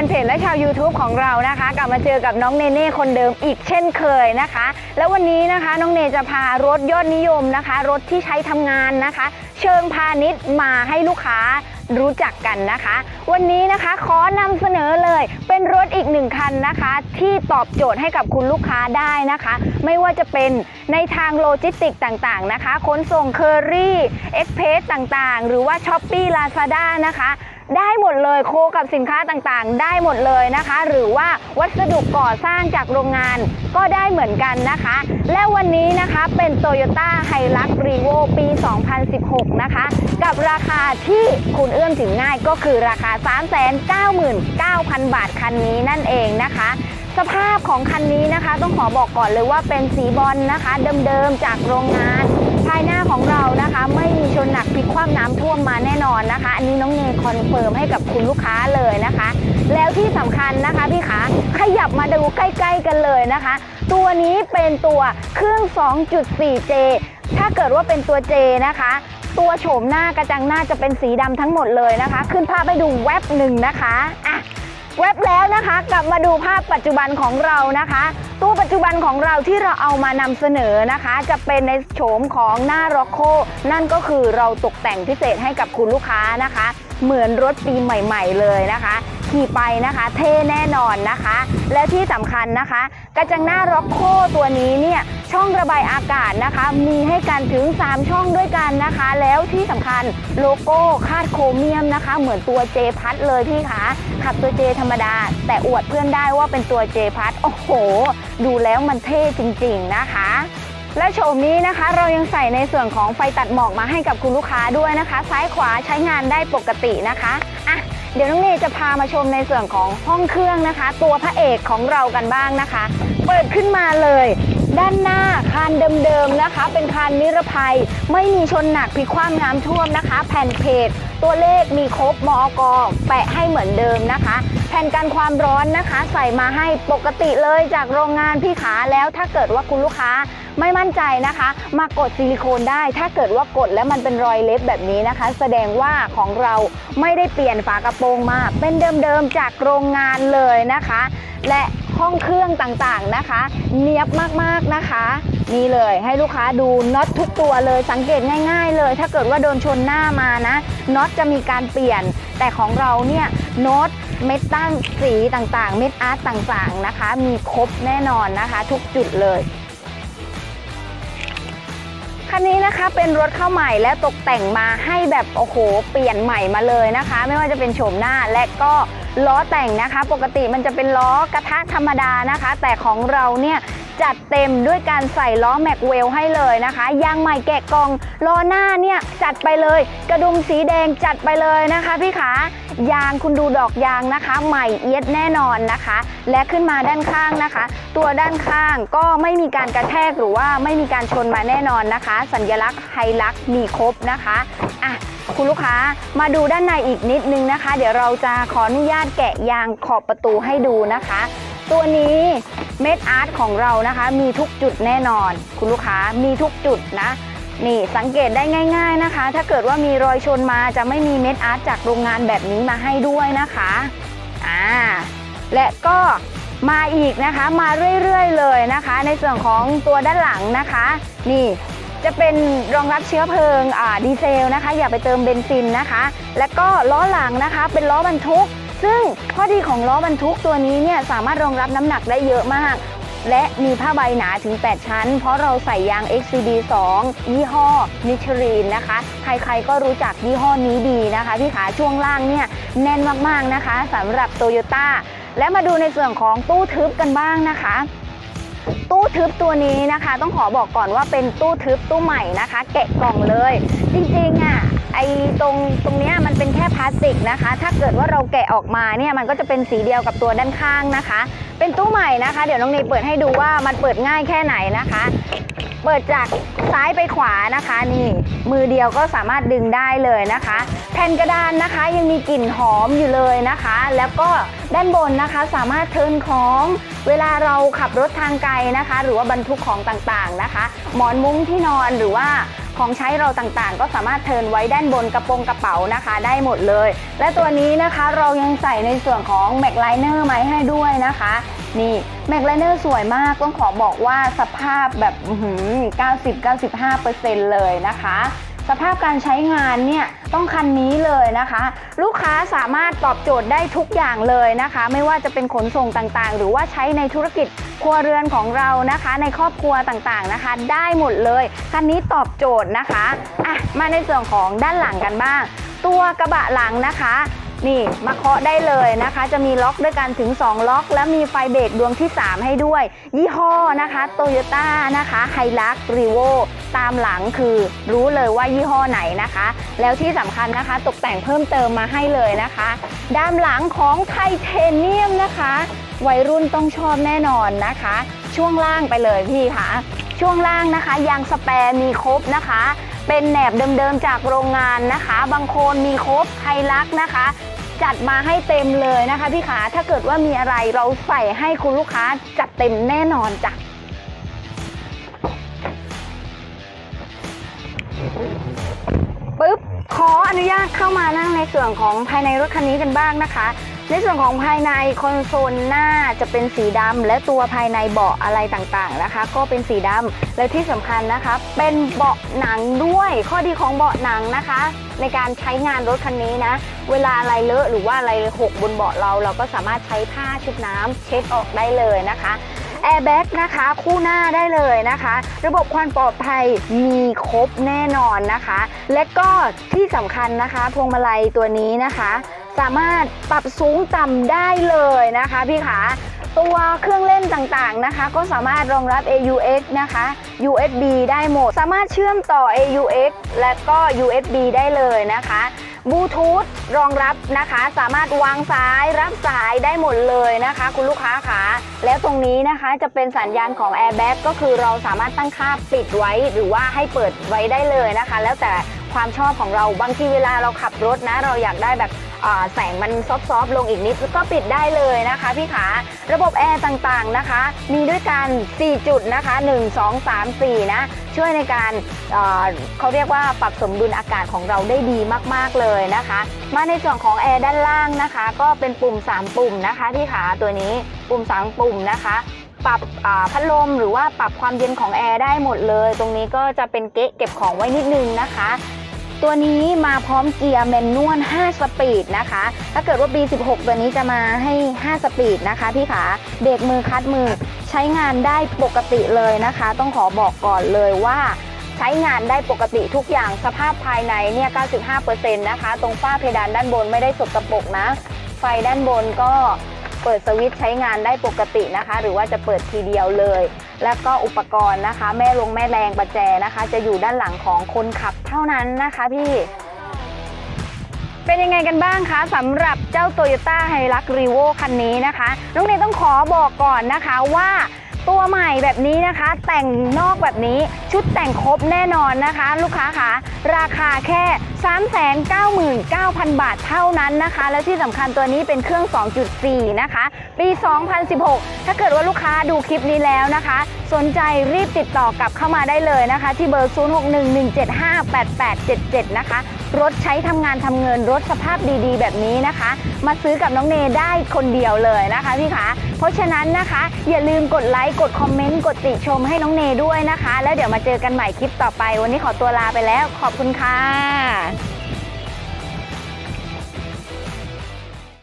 แฟนเพจและชาว YouTube ของเรานะคะ กลับมาเจอกับน้องเนเน่คนเดิมอีกเช่นเคยนะคะ แล้ววันนี้นะคะน้องเนจะพารถยอดนิยมนะคะ รถที่ใช้ทำงานนะคะ เชิงพาณิชย์มาให้ลูกค้ารู้จักกันนะคะ วันนี้นะคะขอนำเสนอเลย เป็นรถอีกหนึ่งคันนะคะ ที่ตอบโจทย์ให้กับคุณลูกค้าได้นะคะ ไม่ว่าจะเป็นในทางโลจิสติกต่างๆนะคะขนส่งเคอรี่เอ็กเพสต่างๆ หรือว่าช้อปปี้ลาซาด้านะคะ ได้หมดเลยโคกับสินค้าต่างๆ ได้หมดเลยนะคะ หรือว่าวัสดุก่อสร้างจากโรงงานก็ได้เหมือนกันนะคะ และวันนี้นะคะเป็น Toyota h i l u x r e v o ปี 2016 นะคะ กับราคาที่คุณเอื้อมถึงง่ายก็คือราคา 399,000 บาทคันนี้นั่นเองนะคะสภาพของคันนี้นะคะ ต้องขอบอกก่อนเลยว่าเป็นสีบอลนะคะ เดิมๆจากโรงงานายหน้าของเรานะคะ ไม่มีชนหนักพลิกคว่ำน้ำท่วมมาแน่นอนนะคะ อันนี้น้องเนยคอนเฟิร์มให้กับคุณลูกค้าเลยนะคะ แล้วที่สำคัญนะคะพี่ขาขยับมาดูใกล้ๆกันเลยนะคะ ตัวนี้เป็นตัวเครื่อง 2.4J ถ้าเกิดว่าเป็นตัว J นะคะตัวโฉมหน้ากระจังหน้าจะเป็นสีดำทั้งหมดเลยนะคะ ขึ้นภาพให้ดูแวบหนึ่งนะคะอะ เว็บแล้วนะคะกลับมาดูภาพปัจจุบันของเรานะคะ ตัวปัจจุบันของเราที่เราเอามานำเสนอนะคะ จะเป็นในโฉมของหน้าร็อกโคนั่นก็คือเราตกแต่งพิเศษให้กับคุณลูกค้านะคะ เหมือนรถปีใหม่ ๆ เลยนะคะ ขี่ไปนะคะเท่แน่นอนนะคะ และที่สำคัญนะคะ กระจังหน้าร็อกโคตัวนี้เนี่ย ช่องระบายอากาศนะคะ มีให้กันถึง 3 ช่องด้วยกันนะคะ แล้วที่สำคัญโลโก้คาดโครเมียมนะคะ เหมือนตัวเจพัดเลยพี่คะขับตัวเจธรรมดา แต่อวดเพื่อนได้ว่าเป็นตัวเจพัดโอ้โห ดูแล้วมันเท่จริง ๆนะคะและโฉมนี้นะคะเรายังใส่ในส่วนของไฟตัดหมอกมาให้กับคุณลูกค้าด้วยนะคะ ซ้ายขวาใช้งานได้ปกตินะคะอะเดี๋ยวน้องเนยจะพามาชมในส่วนของห้องเครื่องนะคะ ตัวพระเอกของเรากันบ้างนะคะ เปิดขึ้นมาเลย ด้านหน้าคานเดิมๆนะคะ เป็นคานนิรภัย ไม่มีชนหนักพิคว่ำน้ำท่วมนะคะ แผ่นเพจตัวเลขมีครบมอกแปะให้เหมือนเดิมนะคะ แผ่นกันความร้อนนะคะ ใส่มาให้ปกติเลยจากโรงงานพี่ขาแล้วถ้าเกิดว่าคุณลูกค้าไม่มั่นใจนะคะ มากดซิลิโคนได้ ถ้าเกิดว่ากดแล้วมันเป็นรอยเล็บแบบนี้นะคะ แสดงว่าของเราไม่ได้เปลี่ยนฝากระโปรงมา เป็นเดิมๆจากโรงงานเลยนะคะ และ ห้องเครื่องต่างๆนะคะ เนียบมากๆนะคะ นี่เลยให้ลูกค้าดูน็อตทุกตัวเลยสังเกตง่าย ๆ เลย ถ้าเกิดว่าโดนชนหน้ามานะน็อตจะมีการเปลี่ยน แต่ของเราเนี่ยโน้ตเม็ดตั้งสีต่างๆ เม็ดอาร์ตต่างๆนะคะ มีครบแน่นอนนะคะ ทุกจุดเลยคันนี้นะคะเป็นรถเข้าใหม่และตกแต่งมาให้แบบโอ้โห เปลี่ยนใหม่มาเลยนะคะ ไม่ว่าจะเป็นโฉมหน้าและก็ ล้อแต่งนะคะ ปกติมันจะเป็นล้อกระทะธรรมดานะคะ แต่ของเราเนี่ย จัดเต็มด้วยการใส่ล้อแม็กเวลให้เลยนะคะยางใหม่แกะกล่องล้อหน้าเนี่ยจัดไปเลย กระดุมสีแดงจัดไปเลยนะคะพี่ขายางคุณดูดอกยางนะคะ ใหม่เอียดแน่นอนนะคะ และขึ้นมาด้านข้างนะคะ ตัวด้านข้างก็ไม่มีการกระแทกหรือว่าไม่มีการชนมาแน่นอนนะคะ สัญลักษณ์ไฮลักษ์มีครบนะคะอะคุณลูกค้ามาดูด้านในอีกนิดนึงนะคะ เดี๋ยวเราจะขออนุญาตแกะยางขอบประตูให้ดูนะคะ ตัวนี้ เม็ดอาร์ตของเรานะคะ มีทุกจุดแน่นอน คุณลูกค้ามีทุกจุดนะ นี่สังเกตได้ง่าย ๆนะคะ ถ้าเกิดว่ามีรอยชนมาจะไม่มีเม็ดอาร์ตจากโรงงานแบบนี้มาให้ด้วยนะคะอ่าและก็มาอีกนะคะมาเรื่อยๆเลยนะคะ ในส่วนของตัวด้านหลังนะคะ นี่จะเป็นรองรับเชื้อเพลิงดีเซลนะคะ อย่าไปเติมเบนซินนะคะ และก็ล้อหลังนะคะ เป็นล้อบรรทุก ซึ่งข้อดีของล้อบรรทุกตัวนี้เนี่ยสามารถรองรับน้ำหนักได้เยอะมาก และมีผ้าใบหนาถึง 8 ชั้น เพราะเราใส่ยาง XCD 2 ยี่ห้อมิชลินนะคะ ใครๆก็รู้จักยี่ห้อนี้ดีนะคะพี่ขาช่วงล่างเนี่ยแน่นมากๆนะคะสำหรับโตโยต้าและมาดูในส่วนของตู้ทึบกันบ้างนะคะตู้ทึบตัวนี้นะคะ ต้องขอบอกก่อนว่าเป็นตู้ทึบตู้ใหม่นะคะ แกะกล่องเลย จริงๆอะ ไอ้ตรงตรงเนี้ยมันเป็นแค่พลาสติกนะคะ ถ้าเกิดว่าเราแกะออกมาเนี่ยมันก็จะเป็นสีเดียวกับตัวด้านข้างนะคะ เป็นตู้ใหม่นะคะ เดี๋ยวน้องเนยเปิดให้ดูว่ามันเปิดง่ายแค่ไหนนะคะ เปิดจากซ้ายไปขวานะคะนี่ มือเดียวก็สามารถดึงได้เลยนะคะ แผ่นกระดานนะคะยังมีกลิ่นหอมอยู่เลยนะคะ แล้วก็ด้านบนนะคะสามารถเทิร์นของเวลาเราขับรถทางไกลนะคะ หรือว่าบรรทุกของต่างๆนะคะ หมอนมุ้งที่นอนหรือว่า ของใช้เราต่างๆ ก็สามารถเทินไว้ด้านบนกระโปรงกระเป๋านะคะ ได้หมดเลย และตัวนี้นะคะเรายังใส่ในส่วนของแม็กไลเนอร์มให้ด้วยนะคะ นี่แม็กไลเนอร์สวยมากต้องขอบอกว่าสภาพแบบอื้อหือ90-95%เลยนะคะ สภาพการใช้งานเนี่ยต้องคันนี้เลยนะคะ ลูกค้าสามารถตอบโจทย์ได้ทุกอย่างเลยนะคะ ไม่ว่าจะเป็นขนส่งต่างๆ หรือว่าใช้ในธุรกิจครัวเรือนของเรานะคะ ในครอบครัวต่างๆนะคะ ได้หมดเลยคันนี้ตอบโจทย์นะคะอะมาในส่วนของด้านหลังกันบ้าง ตัวกระบะหลังนะคะนี่มาเคาะได้เลยนะคะ จะมีล็อกด้วยกันถึง 2 ล็อก และมีไฟเบรกดวงที่ 3 ให้ด้วย ยี่ห้อนะคะโตโยต้านะคะไฮลักรีโว ตามหลังคือรู้เลยว่ายี่ห้อไหนนะคะ แล้วที่สำคัญนะคะ ตกแต่งเพิ่มเติมมาให้เลยนะคะ ด้านหลังของไทเทเนียมนะคะ วัยรุ่นต้องชอบแน่นอนนะคะ ช่วงล่างไปเลยพี่คะช่วงล่างนะคะยางสแปร์มีครบนะคะ เป็นแหนบเดิมๆจากโรงงานนะคะ บางโคนมีครบไฮลักนะคะ จัดมาให้เต็มเลยนะคะพี่ขาถ้าเกิดว่ามีอะไรเราใส่ให้คุณลูกค้าจัดเต็มแน่นอนจ้ะ ปึ๊บขออนุญาตเข้ามานั่งในส่วนของภายในรถคันนี้กันบ้างนะคะ ในส่วนของภายในคอนโซลหน้าจะเป็นสีดำและตัวภายในเบาะอะไรต่างๆนะคะ ก็เป็นสีดำและที่สำคัญนะคะ เป็นเบาะหนังด้วยข้อดีของเบาะหนังนะคะ ในการใช้งานรถคันนี้นะ เวลาอะไรเลอะหรือว่าอะไรหกบนเบาะเรา เราก็สามารถใช้ผ้าชุบน้ำเช็ดออกได้เลยนะคะ แอร์แบ็กนะคะคู่หน้าได้เลยนะคะ ระบบความปลอดภัยมีครบแน่นอนนะคะ และก็ที่สำคัญนะคะพวงมาลัยตัวนี้นะคะ สามารถปรับสูงต่ำได้เลยนะคะพี่ขา ตัวเครื่องเล่นต่างๆนะคะ ก็สามารถรองรับ AUX นะคะ USB ได้หมด สามารถเชื่อมต่อ AUX และก็ USB ได้เลยนะคะบลูทูธรองรับนะคะ สามารถวางสายรับสายได้หมดเลยนะคะ คุณลูกค้าขาแล้วตรงนี้นะคะจะเป็นสัญญาณของ Airbag ก็คือเราสามารถตั้งค่าปิดไว้หรือว่าให้เปิดไว้ได้เลยนะคะ แล้วแต่ความชอบของเราบางทีเวลาเราขับรถนะ เราอยากได้แบบ แสงมันซอฟๆลงอีกนิดก็ปิดได้เลยนะคะพี่ขาระบบแอร์ต่างๆนะคะ มีด้วยกัน 4 จุดนะคะ 1 2 3 4 นะ ช่วยในการเเขาเรียกว่าปรับสมดุลอากาศของเราได้ดีมากๆเลยนะคะ มาในส่วนของแอร์ด้านล่างนะคะ ก็เป็นปุ่ม 3 ปุ่มนะคะพี่ขาตัวนี้ปุ่ม 3 ปุ่มนะคะปรับพัดลมหรือว่าปรับความเย็นของแอร์ได้หมดเลย ตรงนี้ก็จะเป็นเก๊ะเก็บของไว้นิดนึงนะคะ ตัวนี้มาพร้อมเกียร์แมนนวล 5 สปีดนะคะ ถ้าเกิดว่า B16 ตัวนี้จะมาให้ 5 สปีดนะคะพี่ขา เบรกมือคัดมือใช้งานได้ปกติเลยนะคะ ต้องขอบอกก่อนเลยว่าใช้งานได้ปกติทุกอย่างสภาพภายในเนี่ย 95%นะคะ ตรงฝ้าเพดานด้านบนไม่ได้สกปรกนะ ไฟด้านบนก็ เปิดสวิตช์ใช้งานได้ปกตินะคะ หรือว่าจะเปิดทีเดียวเลย แล้วก็อุปกรณ์นะคะ แม่ลงแม่แรงประแจนะคะ จะอยู่ด้านหลังของคนขับเท่านั้นนะคะพี่เป็นยังไงกันบ้างคะสำหรับเจ้า Toyota h i l u x r e v o คันนี้นะคะ น้องเนยต้องขอบอกก่อนนะคะว่า ตัวใหม่แบบนี้นะคะ แต่งนอกแบบนี้ชุดแต่งครบแน่นอนนะคะ ลูกค้าคะราคาแค่ 399,000 บาทเท่านั้นนะคะ และที่สำคัญตัวนี้เป็นเครื่อง 2.4 นะคะ ปี 2016 ถ้าเกิดว่าลูกค้าดูคลิปนี้แล้วนะคะ สนใจรีบติดต่อกลับเข้ามาได้เลยนะคะ ที่เบอร์ 0611758877 นะคะ รถใช้ทำงานทำเงินรถสภาพดีๆ แบบนี้นะคะ มาซื้อกับน้องเนได้คนเดียวเลยนะคะพี่คะเพราะฉะนั้นนะคะ อย่าลืมกดไลค์กดคอมเมนต์กดติชมให้น้องเนด้วยนะคะ แล้วเดี๋ยวมาเจอกันใหม่คลิปต่อไป วันนี้ขอตัวลาไปแล้ว ขอบคุณค่ะ